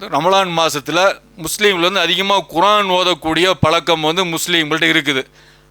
ரமலான் மாதத்தில் முஸ்லீம்கள் வந்து அதிகமாக குரான் ஓதக்கூடிய பழக்கம் வந்து முஸ்லீம்கள்ட்ட இருக்குது.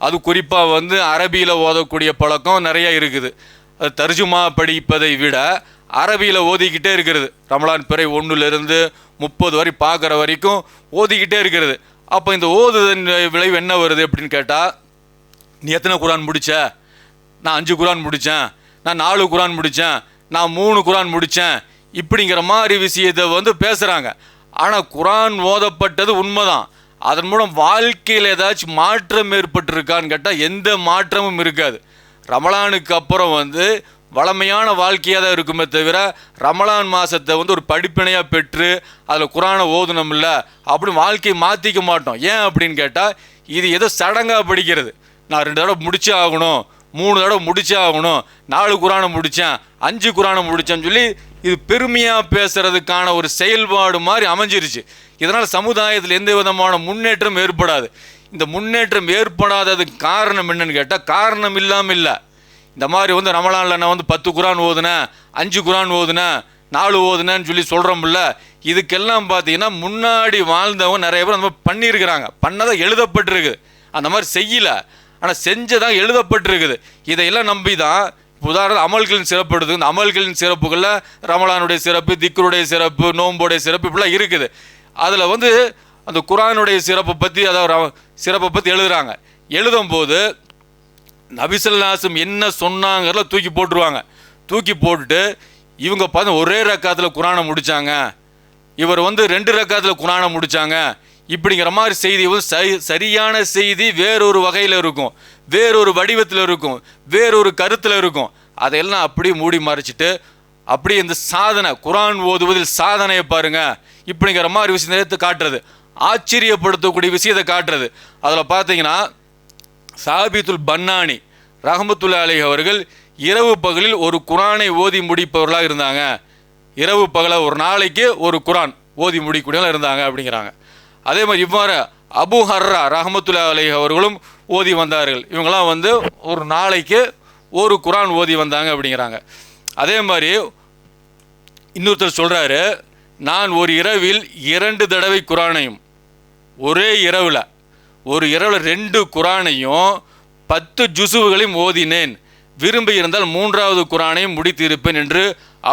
அது குறிப்பாக வந்து அரபியில் ஓதக்கூடிய பழக்கம் நிறைய இருக்குது. அது தர்ஜுமா படிப்பதை விட அரபியில் ஓதிக்கிட்டே இருக்கிறது ரமலான் பிறை ஒன்றுலேருந்து முப்பது வரை பார்க்குற வரைக்கும் ஓதிக்கிட்டே இருக்கிறது அப்போ இந்த ஓதுதன் விளைவு என்ன வருது அப்படின்னு கேட்டால் நீ எத்தனை குரான் முடித்த நான் அஞ்சு குரான் முடித்தேன் நான் நாலு குரான் முடித்தேன் நான் மூணு குரான் முடித்தேன் இப்படிங்கிற மாதிரி விஷயத்தை வந்து பேசுகிறாங்க ஆனால் குரான் ஓதப்பட்டது உண்மைதான். அதன் மூலம் வாழ்க்கையில் ஏதாச்சும் மாற்றம் ஏற்பட்டிருக்கான்னு கேட்டால் எந்த மாற்றமும் இருக்காது. ரமலானுக்கு அப்புறம் வந்து வளமையான வாழ்க்கையாக தான் இருக்குமே தவிர ரமலான் மாதத்தை வந்து ஒரு படிப்பினையாக பெற்று அதில் குரானை ஓதுனோம்ல அப்படின்னு வாழ்க்கையை மாற்றிக்க மாட்டோம். ஏன் அப்படின்னு கேட்டால் இது ஏதோ சடங்காக படிக்கிறது. நான் ரெண்டு தடவை முடிச்சே ஆகணும் மூணு தடவை முடிச்சே ஆகணும். நாலு குரானை முடித்தேன் அஞ்சு குரானை முடித்தேன்னு சொல்லி இது பெருமையாக பேசுகிறதுக்கான ஒரு செயல்பாடு மாதிரி அமைஞ்சிருச்சு. இதனால் சமுதாயத்தில் எந்த விதமான முன்னேற்றம் ஏற்படாது. இந்த முன்னேற்றம் ஏற்படாததுக்கு காரணம் என்னன்னு கேட்டால் காரணம் இல்லாமல் இல்லை. இந்த மாதிரி வந்து ரமலானில் நான் வந்து பத்து குரான் ஓதுனேன் அஞ்சு குரான் ஓதுனேன் நாலு ஓதுனேன்னு சொல்லி சொல்கிறோம்ல இதுக்கெல்லாம் பார்த்தீங்கன்னா முன்னாடி வாழ்ந்தவங்க நிறைய பேர் அந்த மாதிரி பண்ணியிருக்கிறாங்க. பண்ணதை எழுதப்பட்டிருக்கு. அந்த மாதிரி செய்யலை. ஆனால் செஞ்சதான் எழுதப்பட்டிருக்குது. இதையெல்லாம் நம்பி தான் உதாரணம் அமல்களின் சிறப்பு எடுத்து இந்த அமல்களின் சிறப்புகளில் ரமலானுடைய சிறப்பு திக்ருடைய சிறப்பு நோம்போடைய சிறப்பு இப்படிலாம் இருக்குது. அதில் வந்து அந்த குரானுடைய சிறப்பை பற்றி அதாவது சிறப்பை பற்றி எழுதுகிறாங்க எழுதும் போது நபிசல்லாசம் என்ன சொன்னாங்கிறத தூக்கி போட்டுருவாங்க. தூக்கி போட்டுட்டு இவங்க பார்த்து ஒரே ரக்காத்தில் குரானை முடித்தாங்க இவர் வந்து ரெண்டு ரக்காத்தில் குரானை முடித்தாங்க இப்படிங்கிற மாதிரி செய்தி வந்து சரி சரியான செய்தி வேறொரு வகையில் இருக்கும். வேறொரு வடிவத்தில் இருக்கும். வேறொரு கருத்தில் இருக்கும். அதையெல்லாம் அப்படியே மூடி மறைச்சிட்டு அப்படியே இந்த சாதனை குரான் ஓதுவதில் சாதனையை பாருங்க. இப்படிங்கிற மாதிரி விஷயத்தை காட்டுறது. ஆச்சரியப்படுத்தக்கூடிய விஷயத்தை காட்டுறது. அதில் பார்த்தீங்கன்னா சாபித்துல் பன்னானி ரஹமத்துல்லா அலி அவர்கள் இரவு பகலில் ஒரு குரானை ஓதி முடிப்பவர்களாக இருந்தாங்க. இரவு பகல ஒரு நாளைக்கு ஒரு குரான் ஓதி முடிக்கூடியவங்களாக இருந்தாங்க அப்படிங்கிறாங்க. அதே மாதிரி இவ்வாறு அபு ஹர்ரா ரஹமத்துல்லா அலி அவர்களும் ஓதி வந்தார்கள். இவங்களாம் வந்து ஒரு நாளைக்கு ஒரு குரான் ஓதி வந்தாங்க அப்படிங்கிறாங்க. அதே மாதிரி இன்னொருத்தர் சொல்கிறாரு நான் ஒரு இரவில் இரண்டு தடவை குரானையும் ஒரே இரவில் ஒரு இரவில் ரெண்டு குரானையும் பத்து ஜுசுவுகளையும் ஓதினேன். விரும்பி இருந்தால் மூன்றாவது குரானையும் முடித்திருப்பேன் என்று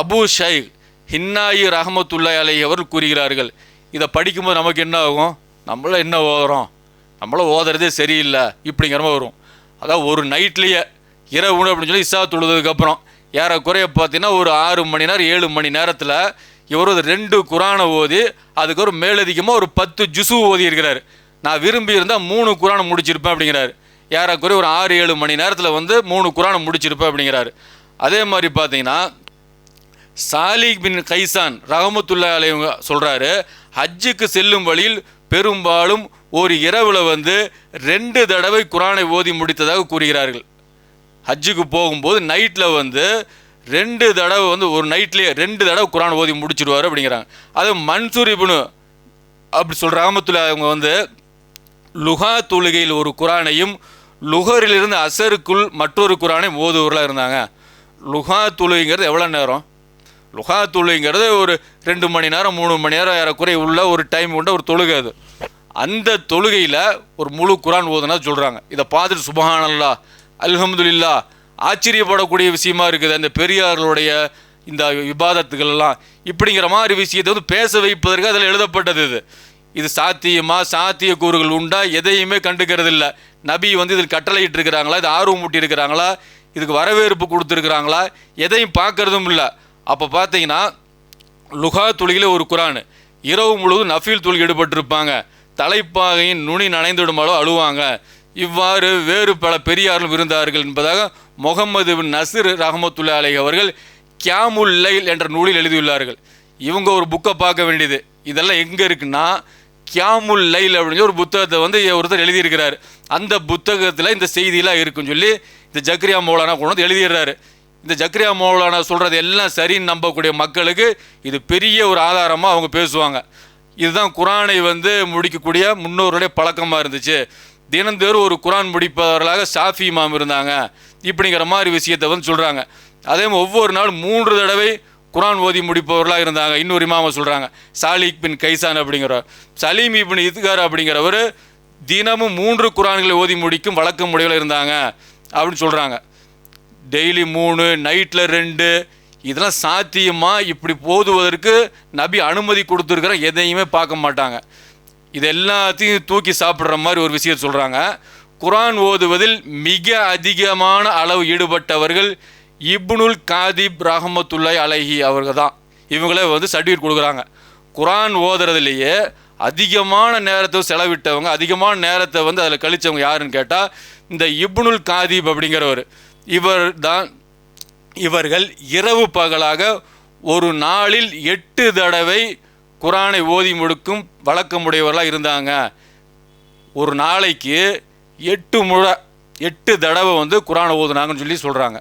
அபு ஷைக் ஹின்னாயி ரஹமத்துல்லா அலை அவர்கள் கூறுகிறார்கள். இதை படிக்கும்போது நமக்கு என்ன ஆகும்? நம்மள என்ன ஓதுறோம்? நம்மளும் ஓதுறதே சரியில்லை. இப்படிங்கிற மாதிரி வரும். அதான் ஒரு நைட்லேயே இரவு உணவு அப்படின்னு சொல்லி இசா தொழுதுக்கப்புறம் ஏறக்குறைய பார்த்தீங்கன்னா ஒரு ஆறு மணி நேரம் ஏழு மணி நேரத்தில் இவர் ஒரு ரெண்டு குரானை ஓதி அதுக்கு ஒரு மேலதிகமாக ஒரு பத்து ஜுசு ஓதி இருக்கிறார் நான் விரும்பி இருந்தால் மூணு குரானை முடிச்சிருப்பேன் அப்படிங்கிறாரு. ஏறக்குறைய ஒரு ஆறு ஏழு மணி நேரத்தில் வந்து மூணு குரானை முடிச்சிருப்பேன் அப்படிங்கிறாரு. அதே மாதிரி பார்த்தீங்கன்னா சாலிக் பின் கைசான் ரஹமத்துல்லா அலைவங்க சொல்கிறாரு ஹஜ்ஜுக்கு செல்லும் வழியில் பெரும்பாலும் ஒரு இரவில் வந்து ரெண்டு தடவை குரானை ஓதி முடித்ததாக கூறுகிறார்கள். ஹஜ்ஜுக்கு போகும்போது நைட்டில் வந்து ரெண்டு தடவை வந்து ஒரு நைட்லேயே ரெண்டு தடவை குரான் ஓதி முடிச்சிடுவார் அப்படிங்கிறாங்க. அது மன்சூர் இப்னு அப்படி சொல்கிற ராமத்துல அவங்க வந்து லுஹா தொழுகையில் ஒரு குரானையும் லுகரிலிருந்து அசருக்குள் மற்றொரு குரானையும் ஓதுவர்களாக இருந்தாங்க. லுஹா தொழுகைங்கிறது எவ்வளோ நேரம்? லுகா தொழுகைங்கிறது ஒரு ரெண்டு மணி நேரம் மூணு மணி நேரம் ஏறக்குறைய உள்ள ஒரு டைம் உண்டு ஒரு தொழுகை அது. அந்த தொழுகையில் ஒரு முழு குரான் ஓதுனா சொல்கிறாங்க இதை பார்த்துட்டு சுபஹானல்லா அல்ஹம்துலில்லா ஆச்சரியப்படக்கூடிய விஷயமா இருக்குது. அந்த பெரியார்களுடைய இந்த விவாதத்துகள் எல்லாம் இப்படிங்கிற மாதிரி விஷயத்தை வந்து பேச வைப்பதற்கு அதில் எழுதப்பட்டது இது. இது சாத்தியமா சாத்திய கூறுகள் உண்டா எதையுமே கண்டுக்கிறது இல்லை நபி வந்து இதில் கட்டளையிட்டு இருக்கிறாங்களா இது ஆர்வம் ஊட்டி இருக்கிறாங்களா இதுக்கு வரவேற்பு கொடுத்துருக்குறாங்களா எதையும் பார்க்கறதும் இல்லை. அப்போ பார்த்தீங்கன்னா லுகா துளியில் ஒரு குரான். இரவு முழுவதும் நஃபீல் துளி ஈடுபட்டிருப்பாங்க. தலைப்பாகையின் நுனி நனைந்துவிடுமாலோ அழுவாங்க. இவ்வாறு வேறு பல பெரியார்கள் இருந்தார்கள் என்பதாக முகமது பின் நசிர் ரஹமத்துல்லா அலை அவர்கள் கியாமுல் லைல் என்ற நூலில் எழுதியுள்ளார்கள். இவங்க ஒரு புக்கை பார்க்க வேண்டியது. இதெல்லாம் எங்கே இருக்குன்னா கியாமுல் லைல் அப்படின்னு சொல்லி ஒரு புத்தகத்தை வந்து ஒருத்தர் எழுதியிருக்கிறார். அந்த புத்தகத்தில் இந்த செய்தியெலாம் இருக்குன்னு சொல்லி இந்த ஜக்ரியா மௌலானா கொண்டு வந்து எழுதிடுறாரு. இந்த ஜக்ரியா மௌலானா சொல்கிறது எல்லாம் சரின்னு நம்பக்கூடிய மக்களுக்கு இது பெரிய ஒரு ஆதாரமாக அவங்க பேசுவாங்க. இதுதான் குரானை வந்து முடிக்கக்கூடிய முன்னோருடைய பழக்கமாக இருந்துச்சு. தினந்தோறும் ஒரு குரான் முடிப்பவர்களாக ஷாஃபி இமாம் இருந்தாங்க. இப்படிங்கிற மாதிரி விஷயத்தை வந்து சொல்கிறாங்க அதே ஒவ்வொரு நாளும் மூன்று தடவை குரான் ஓதி முடிப்பவர்களாக இருந்தாங்க. இன்னொரு இமாம சொல்கிறாங்க சாலிக் பின் கைசான் அப்படிங்கிறவர். சலீம் இபின் இதுகார் அப்படிங்கிறவர் தினமும் மூன்று குரான்களை ஓதி முடிக்கும் வழக்கம் முடிவில் இருந்தாங்க. அப்படின்னு சொல்கிறாங்க டெய்லி மூணு நைட்டில் ரெண்டு. இதெல்லாம் சாத்தியமாக இப்படி போதுவதற்கு நபி அனுமதி கொடுத்துருக்குற எதையுமே பார்க்க மாட்டாங்க. இது எல்லாத்தையும் தூக்கி சாப்பிட்ற மாதிரி ஒரு விஷயம் சொல்கிறாங்க குரான் ஓதுவதில் மிக அதிகமான அளவு ஈடுபட்டவர்கள் இப்னுல் காதிப் ரஹமத்துல்லாய் அலைஹி அவர்கள் தான். இவங்களே வந்து சர்டிஃபிகேட் கொடுக்குறாங்க. குரான் ஓதுறதுலேயே அதிகமான நேரத்தை செலவிட்டவங்க அதிகமான நேரத்தை வந்து அதில் கழிச்சவங்க யாருன்னு கேட்டால் இந்த இப்னுல் காதீப் அப்படிங்கிறவர். இவர் தான் இவர்கள் இரவு பகலாக ஒரு நாளில் எட்டு தடவை குரானை ஓதி முடிக்கும் வழக்கமுடையவர்களாக இருந்தாங்க. ஒரு நாளைக்கு எட்டு முழ எட்டு தடவை வந்து குரான் ஓதுனாங்கன்னு சொல்லி சொல்கிறாங்க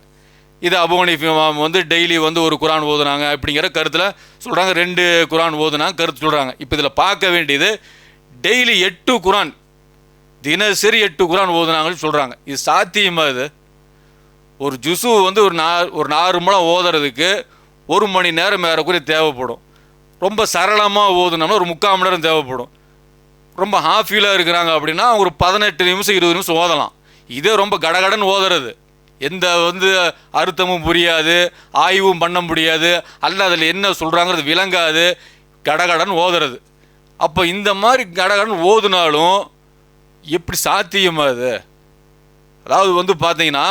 இது அபோனிஃப் வந்து டெய்லி வந்து ஒரு குரான் ஓதுனாங்க அப்படிங்கிற கருத்தில் சொல்கிறாங்க ரெண்டு குரான் ஓதுனாங்க கருத்து சொல்கிறாங்க இப்போ இதில் பார்க்க வேண்டியது டெய்லி எட்டு குரான் தினசரி எட்டு குரான் ஓதுனாங்கன்னு சொல்கிறாங்க இது சாத்தியமாக இது? ஒரு ஜுசு வந்து ஒரு நா ஒரு நாலு நார்மலாக ஓதுறதுக்கு ஒரு மணி நேரம் ஏறக்குறைய தேவைப்படும். ரொம்ப சரளமாக ஓதுனோம்னா ஒரு முக்கால் மணி நேரம் தேவைப்படும். ரொம்ப ஹாஃபீலாக இருக்கிறாங்க அப்படின்னா அவங்க ஒரு பதினெட்டு நிமிஷம் இருபது நிமிஷம் ஓதலாம். இதே ரொம்ப கடகடன்னு ஓதுறது. எந்த வந்து அர்த்தமும் புரியாது ஆய்வும் பண்ண முடியாது அல்ல அதில் என்ன சொல்கிறாங்கிறது விளங்காது. கடகடன் ஓதுறது. அப்போ இந்த மாதிரி கடகடன் ஓதுனாலும் எப்படி சாத்தியமாக அது? அதாவது வந்து பார்த்தீங்கன்னா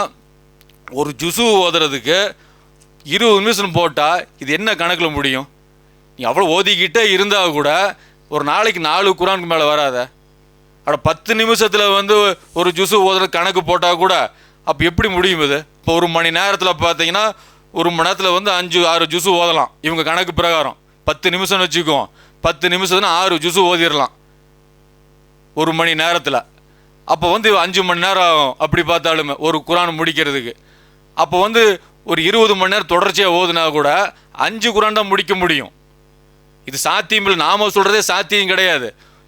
ஒரு ஜுசு ஓதுறதுக்கு இருபது நிமிஷம் போட்டால் இது என்ன கணக்கில் முடியும்? நீ அவ்வளோ ஓதிக்கிட்டே இருந்தால் கூட ஒரு நாளைக்கு நாலு குரானுக்கு மேலே வராத. அட பத்து நிமிஷத்தில் வந்து ஒரு ஜுசு ஓதுற கணக்கு போட்டால் கூட அப்போ எப்படி முடியும் இது? இப்போ ஒரு மணி நேரத்தில் பார்த்தீங்கன்னா ஒரு மணி நேரத்தில் வந்து அஞ்சு ஆறு ஜுசு ஓதலாம். இவங்க கணக்கு பிரகாரம். பத்து நிமிஷம்னு வச்சுக்குவோம் பத்து நிமிஷத்துனா ஆறு ஜுசு ஓதிடலாம். ஒரு மணி நேரத்தில். அப்போ வந்து அஞ்சு மணி நேரம் ஆகும். அப்படி பார்த்தாலுமே ஒரு குரான் முடிக்கிறதுக்கு. அப்போ வந்து ஒரு இருபது மணி நேரம் தொடர்ச்சியாக ஓதுனா கூட அஞ்சு குரான் தான் முடிக்க முடியும். இது சாத்தியம் இல்லை. நாம சொல்கிறதே சாத்தியம் கிடையாது.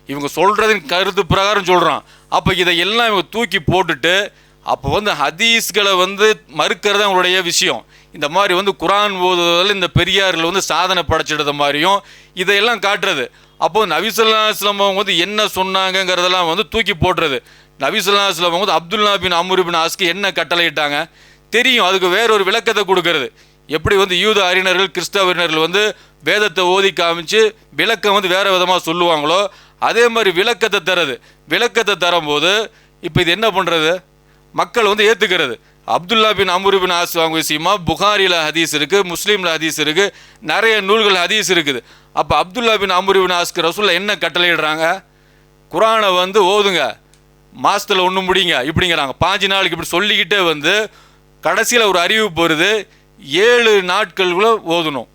இவங்க சொல்கிறதின் கருத்து பிரகாரம் சொல்கிறோம் அப்போ இதை எல்லாம் இவங்க தூக்கி போட்டுட்டு அப்போ வந்து ஹதீஸ்களை வந்து மறுக்கிறது அவங்களுடைய விஷயம். இந்த மாதிரி வந்து குரான் ஓதுவதில் இந்த பெரியார்கள் வந்து சாதனை படைச்சிடுற மாதிரியும் இதையெல்லாம் காட்டுறது. அப்போ நபிசுல்லா அவங்க வந்து என்ன சொன்னாங்கங்கிறதெல்லாம் வந்து தூக்கி போடுறது நபிசுல்லா வந்து அப்துல்லா பின் அம்ரு பின் ஆஸ்க்கு என்ன கட்டளையிட்டாங்க? தெரியும். அதுக்கு வேறொரு விளக்கத்தை கொடுக்கறது. எப்படி வந்து யூத அறிஞர்கள் கிறிஸ்தவ அறிஞர்கள் வந்து வேதத்தை ஓதி காமிச்சு விளக்கம் வந்து வேறு விதமாக சொல்லுவாங்களோ அதே மாதிரி விளக்கத்தை தரது விளக்கத்தை தரும்போது இப்போ இது என்ன பண்ணுறது மக்கள் வந்து ஏற்றுக்கிறது அப்துல்லா பின் அமருபின் ஆசுவாங்க விஷயமா புகாரியில் ஹதீஸ் இருக்குது முஸ்லீமில் ஹதீஸ் இருக்குது நிறைய நூல்கள் ஹதீஸ் இருக்குது. அப்போ அப்துல்லா பின் அமருபின் ஆஸ்க்கு ரசூலில் என்ன கட்டளையிடுறாங்க? குரானை வந்து ஓதுங்க. மாதத்தில் ஒன்று முடிங்க இப்படிங்கிறாங்க. பாஞ்சு நாளைக்கு இப்படி சொல்லிக்கிட்டே வந்து கடைசியில் ஒரு அறிவிப்பு வருது ஏழு நாட்களுக்குள்ள ஓதணும்.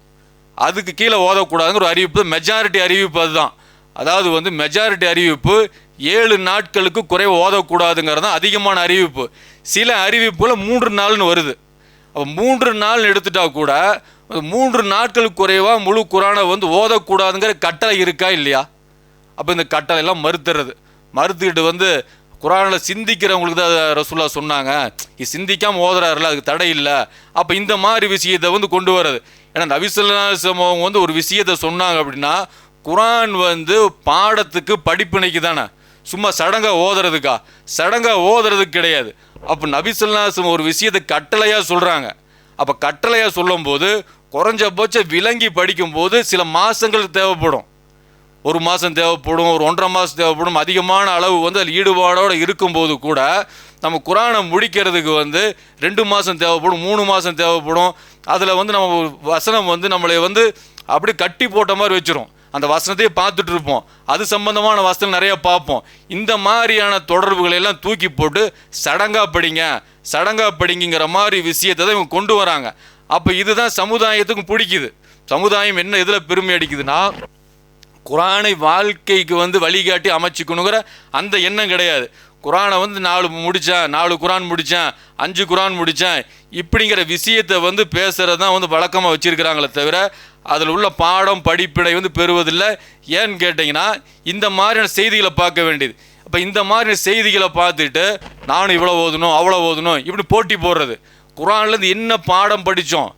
அதுக்கு கீழே ஓதக்கூடாதுங்கிற ஒரு அறிவிப்பு மெஜாரிட்டி அறிவிப்பு அதுதான். அதாவது வந்து மெஜாரிட்டி அறிவிப்பு ஏழு நாட்களுக்கு குறைவு ஓதக்கூடாதுங்கிறது தான் அதிகமான அறிவிப்பு. சில அறிவிப்பில் மூன்று நாள்னு வருது. அப்போ மூன்று நாள் எடுத்துட்டா கூட மூன்று நாட்களுக்கு குறைவாக முழு குரானை வந்து ஓதக்கூடாதுங்கிற கட்டளை இருக்கா இல்லையா? அப்போ இந்த கட்டளை எல்லாம் மறுத்துறது. மறுத்துக்கிட்டு வந்து குரானில் சிந்திக்கிறவங்களுக்கு தான் அதை சொன்னாங்க. இது சிந்திக்காமல் ஓதுறாருல அதுக்கு தடை இல்லை. அப்போ இந்த மாதிரி விஷயத்தை வந்து கொண்டு வர்றது. ஏன்னா நபிசுல்லாசம் அவங்க வந்து ஒரு விஷயத்தை சொன்னாங்க அப்படின்னா குரான் வந்து பாடத்துக்கு படிப்பினைக்கு தானே. சும்மா சடங்காக ஓதுறதுக்கா? சடங்காக ஓதுறதுக்கு கிடையாது. அப்போ நபிசுல்லாசம் ஒரு விஷயத்தை கட்டளையாக சொல்கிறாங்க அப்போ கட்டளையாக சொல்லும்போது குறைஞ்சபட்சம் விளங்கி படிக்கும்போது சில மாதங்கள் தேவைப்படும். ஒரு மாதம் தேவைப்படும் ஒரு ஒன்றரை மாதம் தேவைப்படும். அதிகமான அளவு வந்து அதில் ஈடுபாடோடு இருக்கும்போது கூட நம்ம குரானை முடிக்கிறதுக்கு வந்து ரெண்டு மாதம் தேவைப்படும் மூணு மாதம் தேவைப்படும். அதில் வந்து நம்ம வசனம் வந்து நம்மளை வந்து அப்படி கட்டி போட்ட மாதிரி வச்சிரும். அந்த வசனத்தையே பார்த்துட்டு இருப்போம். அது சம்பந்தமான வசனம் நிறைய பார்ப்போம். இந்த மாதிரியான தொடர்புகளை எல்லாம் தூக்கி போட்டு சடங்கா படிங்க சடங்கா படிங்கிற மாதிரி விஷயத்தை தான் இவங்க கொண்டு வராங்க. அப்போ இதுதான் சமுதாயத்துக்கும் பிடிக்குது. சமுதாயம் என்ன இதில் பெருமை அடிக்குதுன்னா குரானை வாழ்க்கைக்கு வந்து வழிகாட்டி அமைச்சிக்கணுங்கிற அந்த எண்ணம் கிடையாது. குரானை வந்து நாலு முடித்தேன் நாலு குரான் முடித்தேன் அஞ்சு குரான் முடித்தேன் இப்படிங்கிற விஷயத்தை வந்து பேசுகிறது தான் வந்து வழக்கமாக வச்சுருக்கிறாங்களே தவிர அதில் உள்ள பாடம் படிப்பினை வந்து பெறுவதில்லை. ஏன்னு கேட்டிங்கன்னா இந்த மாதிரியான செய்திகளை பார்க்க வேண்டியது. இப்போ இந்த மாதிரி செய்திகளை பார்த்துட்டு நானும் இவ்வளோ ஓதணும் அவ்வளோ ஓதணும் இப்படி போட்டி போடுறது. குரான்லேருந்து என்ன பாடம் படித்தோம்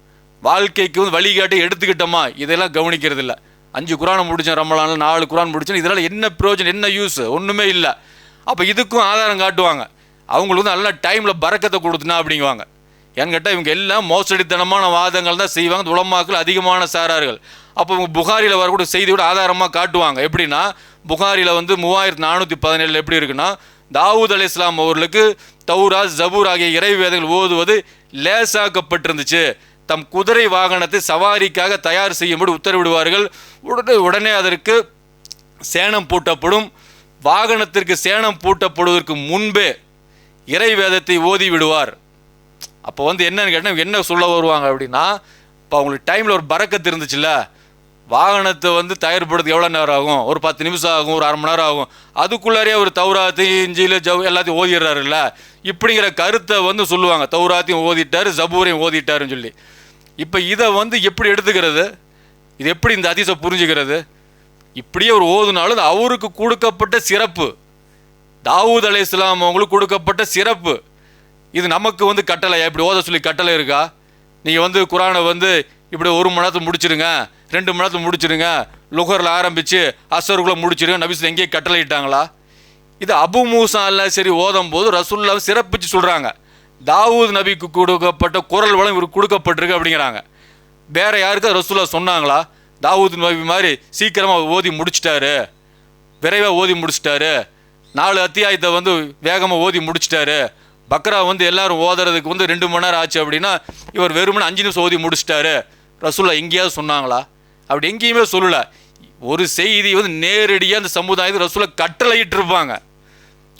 வாழ்க்கைக்கு வந்து வழிகாட்டி எடுத்துக்கிட்டோமா? இதெல்லாம் கவனிக்கிறதில்லை. அஞ்சு குரானை முடித்தேன் ரமலானில் நாலு குரான் முடித்தேன் இதனால் என்ன பிரயோஜனம் என்ன யூஸ் ஒன்றுமே இல்லை. அப்போ இதுக்கும் ஆதாரம் காட்டுவாங்க. அவங்களுக்கு வந்து நல்ல டைமில் பறக்கத்தை கொடுத்துனா அப்படிங்குவாங்க. ஏன்னு கேட்டால் இவங்க எல்லாம் மோசடித்தனமான வாதங்கள் தான் செய்வாங்க. உலமாக்கள் அதிகமான சாரார்கள். அப்போ இவங்க புகாரியில் வரக்கூடிய செய்தி கூட ஆதாரமாக காட்டுவாங்க. எப்படின்னா புகாரியில் வந்து மூவாயிரத்து நானூற்றி பதினேழில் எப்படி இருக்குன்னா தாவூத் அலி இஸ்லாம் அவர்களுக்கு தௌரா ஜபூர் ஆகிய இறை வேதங்கள் ஓதுவது லேசாக்கப்பட்டிருந்துச்சு. தம் குதிரை வாகனத்தை சவாரிக்காக தயார் செய்யும்படி உத்தரவிடுவார்கள். உடனே உடனே அதற்கு சேணம் பூட்டப்படும். வாகனத்திற்கு சேணம் பூட்டப்படுவதற்கு முன்பே இறை வேதத்தை ஓதி விடுவார் அப்போ வந்து என்னன்னு கேட்டால் என்ன சொல்ல வருவாங்க அப்படின்னா இப்போ அவங்களுக்கு டைமில் ஒரு பறக்கத்து இருந்துச்சுல்ல? வாகனத்தை வந்து தயார்படுறதுக்கு எவ்வளோ நேரம் ஆகும் ஒரு பத்து நிமிஷம் ஆகும் ஒரு அரை மணி நேரம் ஆகும். அதுக்குள்ளாரே ஒரு தௌராத்தையும் இஞ்சியில் ஜவ் எல்லாத்தையும் ஓதிடுறாருல்ல? இப்படிங்கிற கருத்தை வந்து சொல்லுவாங்க. தௌராத்தையும் ஓதிட்டார் ஜபூரையும் ஓதிட்டாருன்னு சொல்லி. இப்போ இதை வந்து எப்படி எடுத்துக்கிறது? இது எப்படி இந்த அதிசை புரிஞ்சுக்கிறது? இப்படியே ஒரு ஓதுனாலும் அவருக்கு கொடுக்கப்பட்ட சிறப்பு. தாவூத் அலை இஸ்லாம் அவங்களுக்கு கொடுக்கப்பட்ட சிறப்பு. இது நமக்கு வந்து கட்டளை இப்படி ஓத சொல்லி கட்டளை இருக்கா? நீங்கள் வந்து குரானை வந்து இப்படி ஒரு மணி நேரத்தில் முடிச்சிருங்க. ரெண்டு மணி நேரத்தில் முடிச்சிருங்க. லுகரில் ஆரம்பித்து அசருக்குள்ளே முடிச்சிருங்க. நபிஸ் எங்கேயே கட்டளை இட்டாங்களா இது அபு மூசா சரி ஓதும் போது ரசூல்லா சிறப்பிச்சு சொல்கிறாங்க தாவூத் நபிக்கு கொடுக்கப்பட்ட குரல் வளம் இவருக்கு கொடுக்கப்பட்டிருக்கு அப்படிங்கிறாங்க. வேற யாருக்கு ரசூல்லா சொன்னாங்களா? தாவூத் நபி மாதிரி சீக்கிரமாக ஓதி முடிச்சிட்டாரு. விரைவாக ஓதி முடிச்சிட்டாரு. நாலு அத்தியாயத்தை வந்து வேகமாக ஓதி முடிச்சிட்டாரு. பக்ரா வந்து எல்லாரும் ஓதுறதுக்கு வந்து ரெண்டு மணி நேரம் ஆச்சு அப்படின்னா இவர் வெறுமனே அஞ்சு நிமிஷம் ஓதி முடிச்சிட்டாரு. ரசூல்லா எங்கேயாவது சொன்னாங்களா? அப்படி எங்கேயுமே சொல்லலை. ஒரு செய்தி வந்து நேரடியாக அந்த சமுதாயத்தில் ரசூலை கட்டளையிட்டு இருப்பாங்க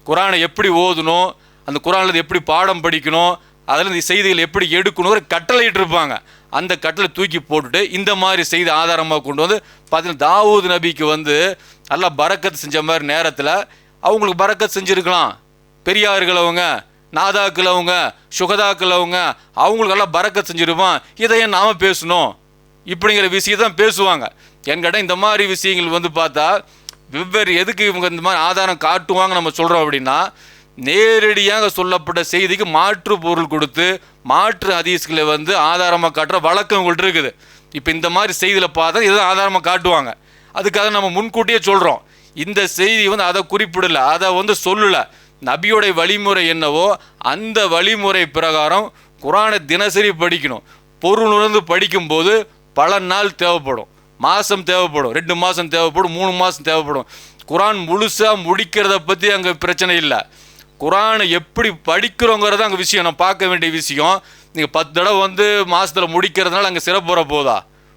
குரானை எப்படி ஓதணும் அந்த குரானில் எப்படி பாடம் படிக்கணும் அதில் இந்த செய்திகள் எப்படி எடுக்கணுங்கிற கட்டளையிட்டு இருப்பாங்க அந்த கட்டளை தூக்கி போட்டுட்டு இந்த மாதிரி செய்தி ஆதாரமாக கொண்டு வந்து பார்த்தீங்கன்னா தாவூத் நபிக்கு வந்து நல்லா பறக்கத்து செஞ்ச மாதிரி நேரத்தில் அவங்களுக்கு பறக்கத் செஞ்சுருக்கலாம். பெரியார்கள் அவங்க நாதாக்கள் அவங்க சுகதாக்கள் அவங்க அவங்களுக்கெல்லாம் பறக்கத் செஞ்சுருப்பான். இதை ஏன் நாம் பேசணும். இப்படிங்கிற விஷயத்தான் பேசுவாங்க. என்கிட்ட இந்த மாதிரி விஷயங்கள் வந்து பார்த்தா வெவ்வேறு எதுக்கு இவங்க இந்த மாதிரி ஆதாரம் காட்டுவாங்க நம்ம சொல்கிறோம் அப்படின்னா நேரடியாக சொல்லப்பட்ட செய்திக்கு மாற்று பொருள் கொடுத்து மாற்று ஹதீஸ்களை வந்து ஆதாரமாக காட்டுற வழக்கம் உங்கள்கிட்ட இருக்குது. இப்போ இந்த மாதிரி செய்தியில் பார்த்தா இதுதான் ஆதாரமாக காட்டுவாங்க. அதுக்காக நம்ம முன்கூட்டியே சொல்கிறோம் இந்த செய்தி வந்து அதை குறிப்பிடல அதை வந்து சொல்லலை. நபியோடைய வழிமுறை என்னவோ அந்த வழிமுறை பிரகாரம் குரானை தினசரி படிக்கணும். பொருள் உணர்ந்து படிக்கும்போது பல நாள் தேவைப்படும். மாதம் தேவைப்படும். ரெண்டு மாதம் தேவைப்படும் மூணு மாதம் தேவைப்படும். குரான் முழுசாக முடிக்கிறத பற்றி அங்கே பிரச்சனை இல்லை. குரானை எப்படி படிக்கிறோங்கிறது அங்கே விஷயம். நான் பார்க்க வேண்டிய விஷயம். நீங்கள் பத்து தடவை வந்து மாதத்தில் முடிக்கிறதுனால அங்கே சிறப்பு வர போதா?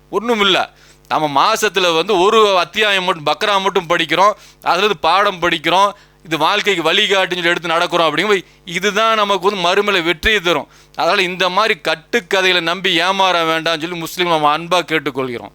ஒன்றும் இல்லை. நம்ம மாதத்தில் வந்து ஒரு அத்தியாயம் மட்டும் பக்ரா மட்டும் படிக்கிறோம். அதுலேருந்து பாடம் படிக்கிறோம். இது வாழ்க்கைக்கு வழிகாட்டுன்னு சொல்லி எடுத்து நடக்கிறோம் அப்படிங்கும் இதுதான் நமக்கு வந்து மறுமலை வெற்றியை தரும். அதனால் இந்த மாதிரி கட்டுக்கதைகளை நம்பி ஏமாற வேண்டாம்னு சொல்லி முஸ்லீம் நம்ம அன்பாக கேட்டுக்கொள்கிறோம்.